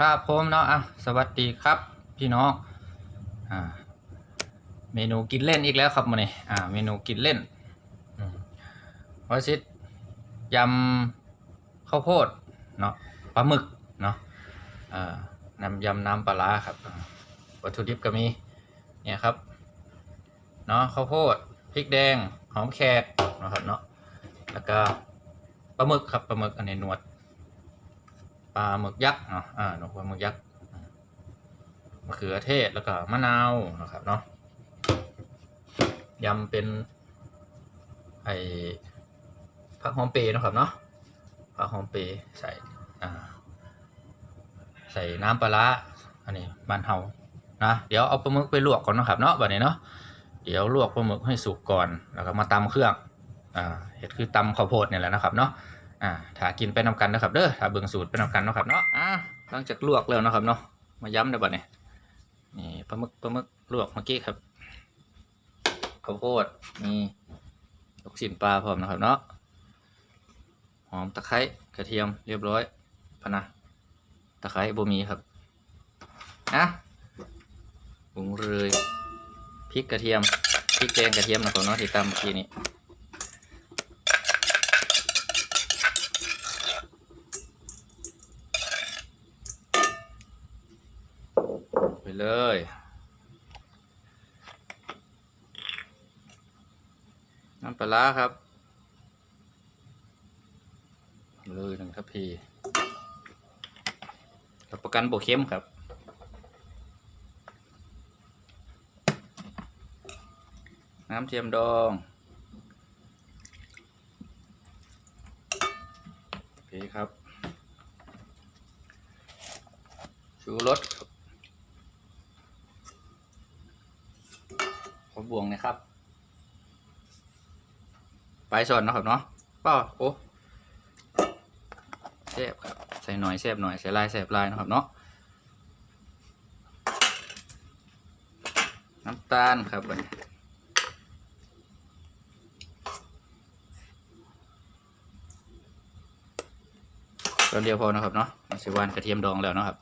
ครับผมเนาะอะสวัสดีครับพี่น้องอ่าเมนูกินเล่นอีกแล้วครับมื้อนี้อ่าเมนูกินเล่นวัชิตยำข้าวโพดเนาะปลาหมึกเนาะอ่าน้ำยำน้ำปลาร้าครับ วัตถุดิบก็มีเนี่ยครับเนาะข้าวโพดพริกแดงหอมแขกนะครับเนาะแล้วก็ปลาหมึกครับปลาหมึกอันนี้หนวด ปลาหมึกยักษ์เนาะอ่าหนกปลาหมึกยักษ์มะเขือเทศแล้วก็มะนาวนะครับเนาะยำเป็นไอผักหอมเปรย์นะครับเนาะผักหอมเปรย์ใส่อ่าใส่น้ำปลาอันนี้บ้านเฮานะเดี๋ยวเอาปลาหมึกไปลวกก่อนนะครับเนาะแบบนี้เนาะเดี๋ยวลวกปลาหมึกให้สุกก่อนแล้วก็มาตำเครื่องอ่าเห็ดคือตำข้าวโพดเนี่ยแหละนะครับเนาะ อ่าถากินไปนำกันนะครับเด้อถ้าเบิ่งสูตรไปนำกันเนาะครับเนาะอ่าหลังจากลวกแล้วนะครับเนาะมาย้ำได้บ่เนี่ยนี่ปลาหมึกปลาหมึกลวกเมื่อกี้ครับข้าวโพดมีลูกชิ้นปลาพร้อมนะครับเนาะหอมตะไคร้กระเทียมเรียบร้อยพนะตะไคร้บมีครับอะปรุงเลยพริกกระเทียมพริกแกงกระเทียมนะครับเนาะที่ตำเมื่อกี้นี้ เลย น้ำปลาร้าครับ เลยหนึ่งทัพพีรับประกันโบเข้มครับน้ำเทียมดองโอเคครับ ชูรส ครับวงนะครับไปสอนนะครับเนาะป้าโอ้แซบครับใส่หน่อยแซบหน่อยใส่ลายแซบลายนะครับเนาะน้ำตาลครับบัดนี้ตอนเดียวพอนะครับเนาะสิวานกระเทียมดองแล้วนะครับ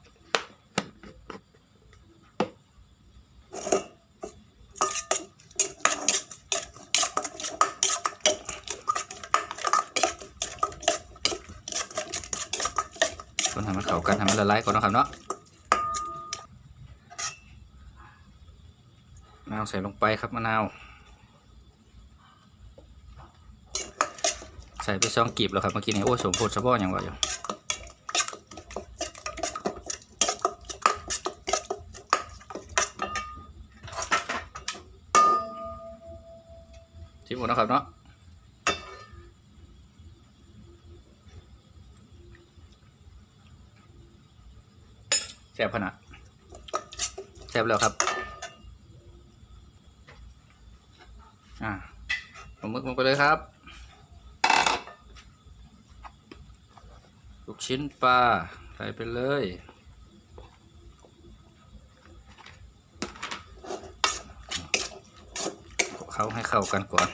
ทำมันเข้ากันทำมันละลายก่อนนะครับเนาะมะนาวใส่ลงไปครับมะนาว ใส่ไปซองกีบแล้วครับเมื่อกี้นี้โอ้สมโพธิสะพออย่างว่าอยู่ชิมหมดแล้วครับเนาะ แซ่บขนาดแซ่บแล้วครับ อ่าปลาหมึกลงไปเลยครับ ลูกชิ้นปลาใส่ไปเลยเขาให้เข้ากันก่อน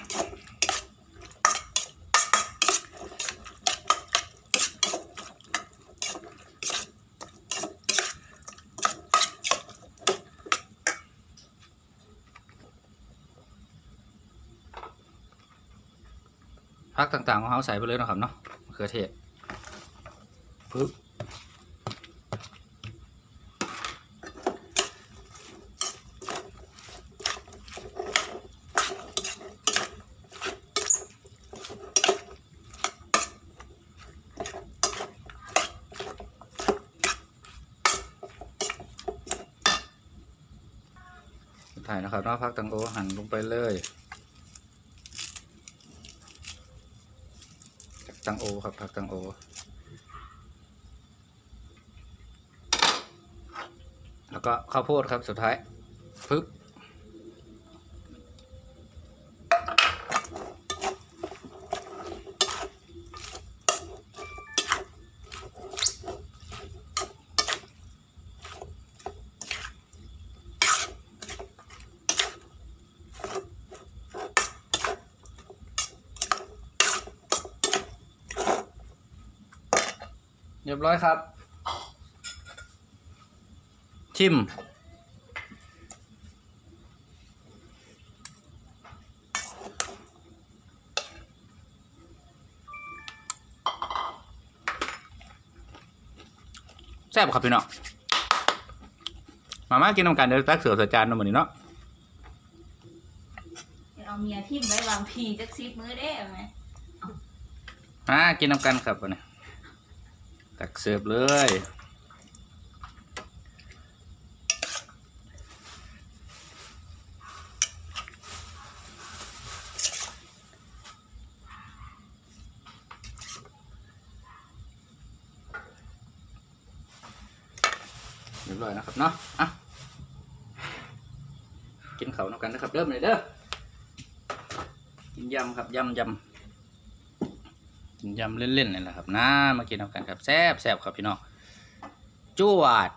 พักต่างๆของเขาใส่ไปเลยนะครับเนาะมะเขือเทศปึ๊บสุดท้ายนะครับเนาะพักตังโอหั่นลงไปเลย ตังโอครับผักตังโอ แล้วก็ข้าวโพดครับสุดท้ายปึ๊บ เรียบร้อยครับ ชิม แซ่บครับพี่น้องมามากินน้ำกันเดี๋ยวตักเสือใส่จานเนาะมื้อนี้เนาะเอาเมียทิ่มไว้วางพีจักซิบมือได้ไหมมากินน้ำกันครับวันนี้ ตักเสิร์ฟเลย เรียบร้อยนะครับเนาะอะกินเขาน้ำกันนะครับเริ่มเลยเด้อกินยำครับยำยำ กินยำเล่นๆนี่แหละครับนะมากินเอากันครับแซ่บแซ่บครับพี่น้องจวด